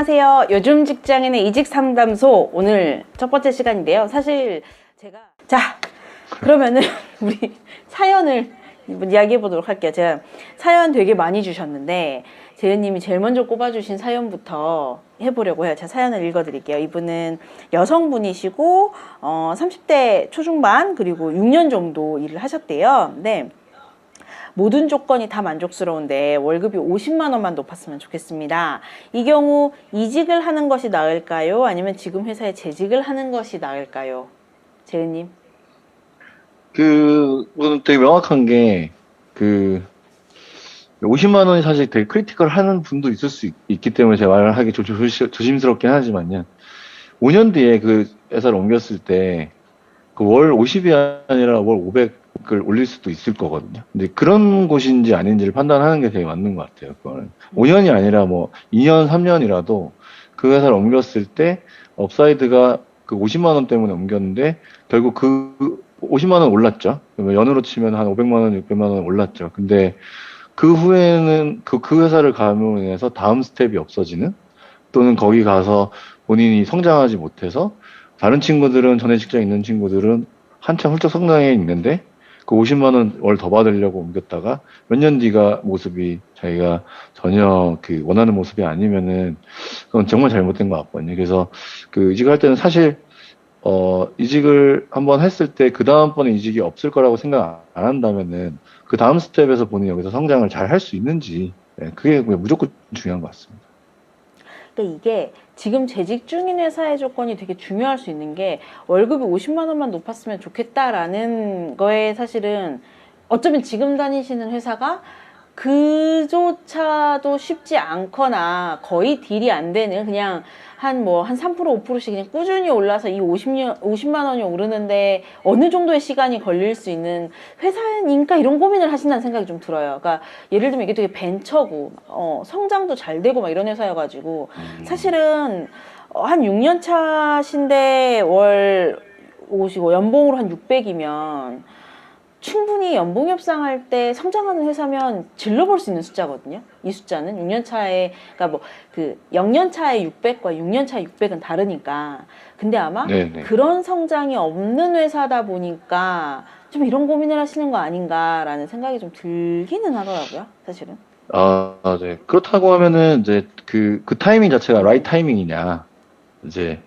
안녕하세요. 요즘 직장인의 이직 상담소 오늘 첫 번째 시간인데요. 사실 제가 자 그러면은 우리 사연을 이야기해 보도록 할게요. 제가 사연 되게 많이 주셨는데 재은님이 제일 먼저 꼽아주신 사연부터 해보려고 해요. 제가 사연을 읽어드릴게요. 이분은 여성분이시고 어, 30대 초중반 그리고 6년 정도 일을 하셨대요. 네. 모든 조건이 다 만족스러운데 월급이 50만 원만 높았으면 좋겠습니다. 이 경우 이직을 하는 것이 나을까요? 아니면 지금 회사에 재직을 하는 것이 나을까요? 재은님. 그, 그건 되게 명확한 게, 그, 50만 원이 사실 되게 크리티컬 하는 분도 있을 수 있, 기 때문에 제가 말을 하기 조, 조, 조심스럽긴 하지만요. 5년 뒤에 그 회사를 옮겼을 때, 그 월 50이 아니라 월 500 을 올릴 수도 있을 거거든요. 근데 그런 곳인지 아닌지를 판단하는 게 되게 맞는 것 같아요. 그거는. 5년이 아니라 뭐 2년, 3년이라도 그 회사를 옮겼을 때 업사이드가 그 50만 원 때문에 옮겼는데 결국 그 50만 원 올랐죠. 연으로 치면 한 500만 원, 600만 원 올랐죠. 근데 그 후에는 그, 그 회사를 감으로 인해서 다음 스텝이 없어지는 또는 거기 가서 본인이 성장하지 못해서 다른 친구들은 전에 직장에 있는 친구들은 한참 훌쩍 성장해 있는데 그 50만 원 월 더 받으려고 옮겼다가 몇 년 뒤가 모습이 자기가 전혀 그 원하는 모습이 아니면은 그건 정말 잘못된 것 같거든요. 그래서 그 이직할 때는 사실 어 이직을 한번 했을 때 그 다음번에 이직이 없을 거라고 생각 안 한다면은 그 다음 스텝에서 본인이 여기서 성장을 잘 할 수 있는지 네, 그게 무조건 중요한 것 같습니다. 그러니까 이게 지금 재직 중인 회사의 조건이 되게 중요할 수 있는 게 월급이 50만 원만 높았으면 좋겠다라는 거에 사실은 어쩌면 지금 다니시는 회사가 그조차도 쉽지 않거나 거의 딜이 안 되는 그냥 한 뭐 한 3% 5%씩 그냥 꾸준히 올라서 이 50년 50만 원이 오르는데 어느 정도의 시간이 걸릴 수 있는 회사니까 이런 고민을 하신다는 생각이 좀 들어요. 그러니까 예를 들면 이게 되게 벤처고 어, 성장도 잘 되고 막 이런 회사여가지고 사실은 어, 한 6년 차신데 월 오시고 연봉으로 한 600이면 충분히 연봉 협상할 때 성장하는 회사면 질러볼 수 있는 숫자거든요. 이 숫자는 6년 차에 그러니까 뭐 그 0년 차의 600과 6년 차의 600은 다르니까. 근데 아마 네네. 그런 성장이 없는 회사다 보니까 좀 이런 고민을 하시는 거 아닌가라는 생각이 좀 들기는 하더라고요. 사실은. 아, 아, 네. 그렇다고 하면은 이제 그, 그 타이밍 자체가 라이트 타이밍이냐, 이제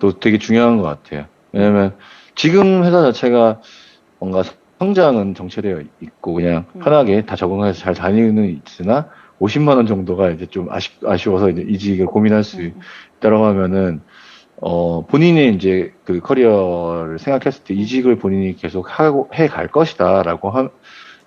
또 되게 중요한 것 같아요. 왜냐면 지금 회사 자체가 뭔가 성장은 정체되어 있고 그냥 음. 편하게 다 적응해서 잘 다니는 있으나 50만 원 정도가 이제 좀 아쉽, 아쉬워서 이제 이직을 고민할 수 음, 있다고 하면은 어, 본인이 이제 그 커리어를 생각했을 때 이직을 본인이 계속 하고 해 갈 것이다라고 하,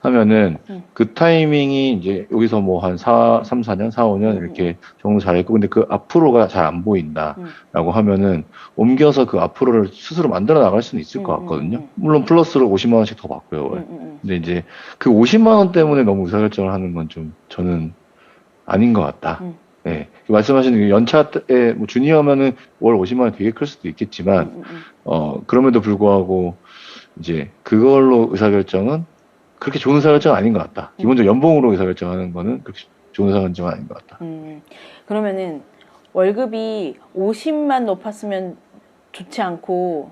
하면은 음. 그 타이밍이 이제 여기서 뭐 한 4, 3, 4년, 4, 5년 이렇게 정도 잘했고 근데 그 앞으로가 잘 안 보인다라고 음. 하면은 옮겨서 그 앞으로를 스스로 만들어 나갈 수는 있을 것 같거든요. 음. 물론 플러스로 50만 원씩 더 받고요. 근데 이제 그 50만 원 때문에 너무 의사결정을 하는 건 좀 저는 아닌 것 같다. 음. 네. 말씀하시는 그 연차 때, 뭐, 주니어면은 월 50만 원 되게 클 수도 있겠지만, 음, 음, 음. 어, 그럼에도 불구하고, 이제, 그걸로 의사결정은 그렇게 좋은 의사결정은 아닌 것 같다. 기본적으로 연봉으로 의사결정하는 거는 그렇게 좋은 의사결정은 아닌 것 같다. 음, 그러면은 월급이 50만 높았으면 좋지 않고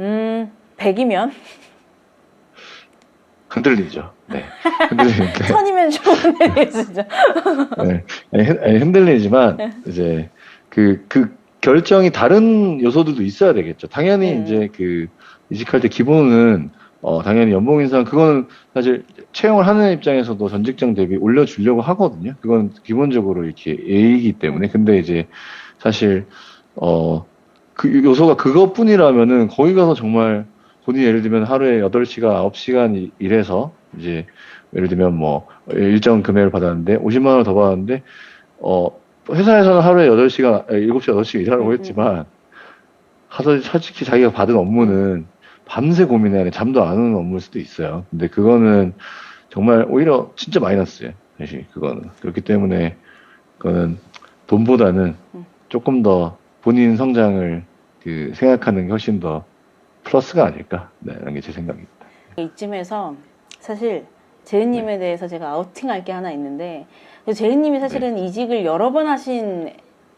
음 100이면 흔들리죠. 네. 흔들리는데. 천이면 좋은데 진짜 네. 흔- 흔들리지만, 네. 이제, 그, 그 결정이 다른 요소들도 있어야 되겠죠. 당연히 음. 이제 그, 이직할 때 기본은, 어, 당연히 연봉 인상, 그거는 사실 채용을 하는 입장에서도 전 직장 대비 올려주려고 하거든요. 그건 기본적으로 이렇게 예의이기 때문에. 근데 이제, 사실, 어, 그 요소가 그것뿐이라면은 거기 가서 정말 본인이 예를 들면 하루에 8시간, 9시간 일해서 이제 예를 들면 뭐 일정 금액을 받았는데 50만 원을 더 받았는데 어 회사에서는 하루에 8시간, 7시, 8시간 일하라고 음, 했지만 하서 솔직히 자기가 받은 업무는 밤새 고민해야 돼. 잠도 안 오는 업무일 수도 있어요. 근데 그거는 정말 오히려 진짜 마이너스예요. 사실 그거는. 그렇기 때문에 그거는 돈보다는 음. 조금 더 본인 성장을 그 생각하는 게 훨씬 더 플러스가 아닐까. 네, 라는 게 제 생각입니다. 이쯤에서 사실 재은님에 대해서 제가 아우팅할 게 하나 있는데 재은님이 사실은 이직을 여러 번 하신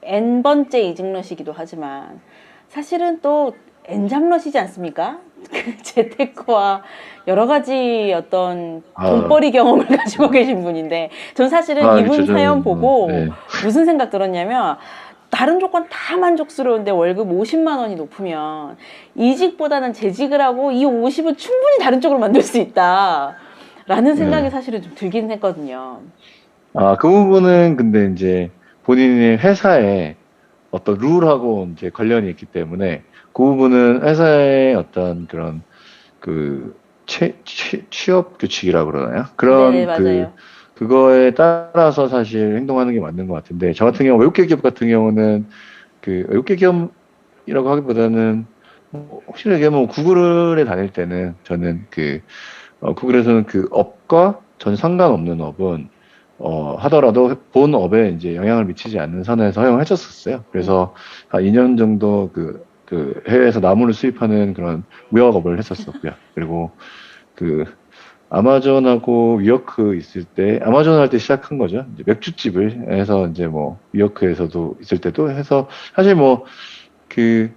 N번째 이직러시기도 하지만 사실은 또 N잡러시지 않습니까? 그 재테크와 여러 가지 어떤 아. 돈벌이 경험을 가지고 계신 분인데 전 사실은 아, 이분 그렇죠. 사연 뭐, 보고 네. 무슨 생각 들었냐면 다른 조건 다 만족스러운데 월급 50만 원이 높으면 이직보다는 재직을 하고 이 50은 충분히 다른 쪽으로 만들 수 있다. 라는 생각이 네. 사실은 좀 들긴 했거든요. 아, 그 부분은 근데 이제 본인의 회사에 어떤 룰하고 이제 관련이 있기 때문에 그 부분은 회사의 어떤 그런 그 취, 취, 취업 규칙이라고 그러나요? 그런 네, 그. 그거에 따라서 사실 행동하는 게 맞는 것 같은데 저 같은 경우 외국계 기업 같은 경우는 그 외국계 기업이라고 하기보다는 뭐 확실히 얘기하면 구글에 다닐 때는 저는 그 어, 구글에서는 그 업과 전 상관없는 업은 어, 하더라도 본 업에 이제 영향을 미치지 않는 선에서 허용을 해줬었어요. 그래서 한 2년 정도 그, 그 해외에서 나무를 수입하는 그런 무역업을 했었었고요. 그리고 그 아마존하고 위어크 있을 때 아마존 할 때 시작한 거죠. 이제 맥주집을 해서 이제 뭐 위어크에서도 있을 때도 해서 사실 뭐 그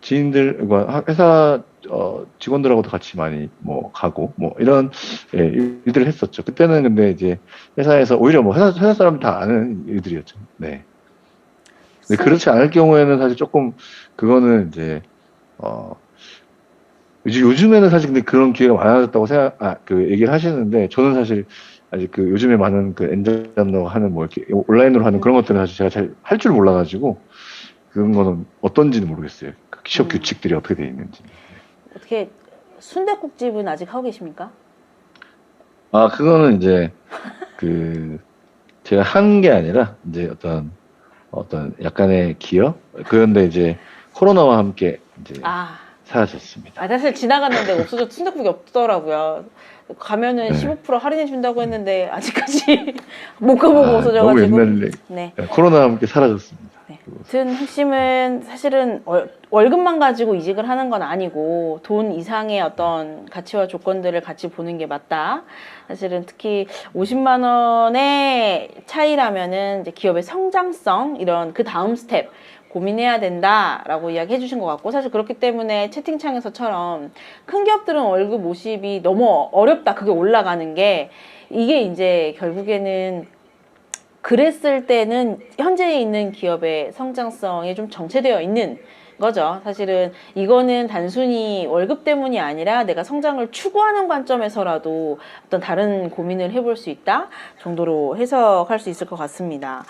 지인들 그러니까 회사 어, 직원들하고도 같이 많이 뭐 가고 뭐 이런 예, 일들을 했었죠. 그때는 근데 이제 회사에서 오히려 뭐 회사 회사 사람 다 아는 일들이었죠. 네. 근데 그렇지 않을 경우에는 사실 조금 그거는 이제 어 요즘 요즘에는 사실 근데 그런 기회가 많아졌다고 생각 아그 얘기를 하시는데 저는 사실 아직 그 요즘에 많은 그 엔잡러 하는 뭐 이렇게 온라인으로 하는 그런 것들은 사실 제가 잘 할 줄 몰라가지고 그런 거는 어떤지는 모르겠어요. 그 취업 음. 규칙들이 어떻게 돼 있는지. 어떻게 순대국집은 아직 하고 계십니까? 아 그거는 이제 그 제가 한 게 아니라 이제 어떤 어떤 약간의 기여? 그런데 이제 코로나와 함께 이제 아, 사라졌습니다. 아 사실 지나갔는데 없어져 순대국이 없더라고요. 가면은 네. 15% 할인해 준다고 했는데 아직까지 못 가보고 아, 너무 없어져가지고. 옛날 얘기. 네. 코로나와 함께 사라졌습니다. 네. 아무튼 핵심은 사실은 월, 월급만 가지고 이직을 하는 건 아니고 돈 이상의 어떤 가치와 조건들을 같이 보는 게 맞다. 사실은 특히 50만 원의 차이라면은 이제 기업의 성장성 이런 그 다음 스텝 고민해야 된다라고 이야기해 주신 것 같고 사실 그렇기 때문에 채팅창에서처럼 큰 기업들은 월급 50이 너무 어렵다 그게 올라가는 게 이게 이제 결국에는 그랬을 때는 현재 있는 기업의 성장성에 좀 정체되어 있는 거죠. 사실은 이거는 단순히 월급 때문이 아니라 내가 성장을 추구하는 관점에서라도 어떤 다른 고민을 해볼 수 있다 정도로 해석할 수 있을 것 같습니다.